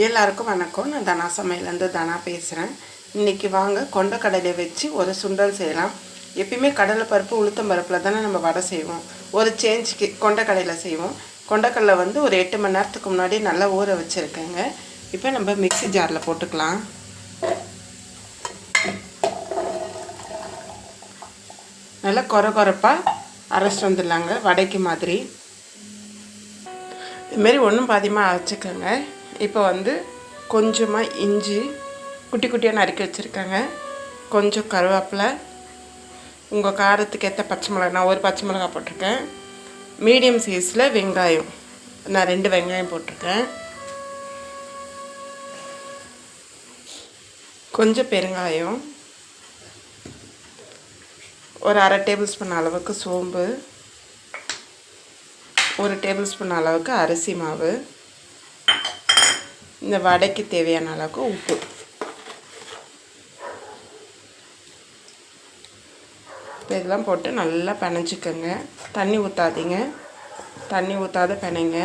எல்லாருக்கும் வணக்கம். நான் தனா சமையலேருந்து தனா பேசுகிறேன் இன்றைக்கி வாங்க கொண்டக்கடலை வச்சு ஒரு சுண்டல் செய்யலாம். எப்பயுமே கடலை பருப்பு உளுத்தம் பருப்பில் தானே நம்ம வடை செய்வோம். ஒரு சேஞ்சுக்கு கொண்டக்கடையில் செய்வோம். கொண்டக்கடலை வந்து ஒரு எட்டு மணி நேரத்துக்கு முன்னாடி நல்லா ஊற வச்சுருக்கேங்க. இப்போ நம்ம மிக்ஸி ஜாரில் போட்டுக்கலாம். நல்லா கொர கொரப்பாக அரைச்சிட்டு வந்துடலாங்க வடைக்கு மாதிரி. இதுமாரி ஒன்றும் பாதியமாக அரைச்சிக்கோங்க. இப்போ வந்து கொஞ்சமாக இஞ்சி குட்டி குட்டியாக நறுக்கி வச்சுருக்கேங்க. கொஞ்சம் கருவேப்பிலை உங்கள் காரத்துக்கு ஏற்ற பச்சை மிளகா நான் ஒரு பச்சை மிளகா போட்டிருக்கேன். மீடியம் சைஸில் வெங்காயம். நான் ரெண்டு வெங்காயம் போட்டிருக்கேன். கொஞ்சம் பெருங்காயம். ஒரு அரை டேபிள் ஸ்பூன் அளவுக்கு சோம்பு. ஒரு டேபிள் ஸ்பூன் அளவுக்கு அரிசி மாவு. இந்த வடைக்கு தேவையான அளவுக்கு உப்பு. இப்போ இதெல்லாம் போட்டு நல்லா பிணைஞ்சிக்கோங்க தண்ணி ஊற்றாதீங்க தண்ணி ஊற்றாத பிணைங்க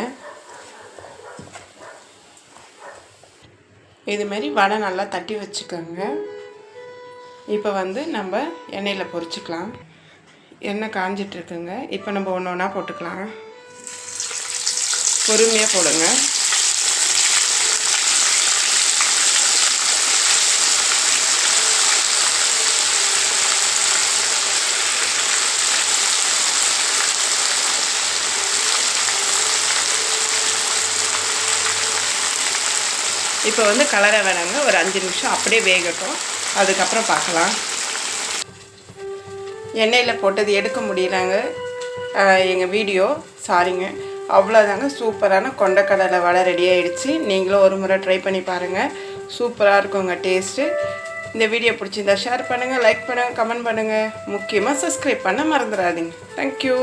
இதுமாரி வடை நல்லா தட்டி வச்சுக்கோங்க. இப்போ வந்து நம்ம எண்ணெயில் பொரிச்சிக்கலாம். எண்ணெய் காஞ்சிட்ருக்குங்க இப்போ நம்ம ஒன்று ஒன்றா போட்டுக்கலாம். பொறுமையாக போடுங்க. இப்போ வந்து கலரை வேணாங்க ஒரு அஞ்சு நிமிஷம் அப்படியே வேகட்டும். அதுக்கப்புறம் பார்க்கலாம். எண்ணெயில் போட்டது எடுக்க முடியலங்க. எங்கள் வீடியோ சாரிங்க. அவ்வளோதாங்க சூப்பரான கொண்டக்கடலை வடை ரெடி ஆகிடுச்சு நீங்களும் ஒரு முறை ட்ரை பண்ணி பாருங்கள் சூப்பராக இருக்குங்க டேஸ்ட்டு இந்த வீடியோ பிடிச்சிருந்தா ஷேர் பண்ணுங்கள் லைக் பண்ணுங்கள் கமெண்ட் பண்ணுங்கள் முக்கியமாக சப்ஸ்கிரைப் பண்ண மறந்துடாதீங்க. தேங்க்யூ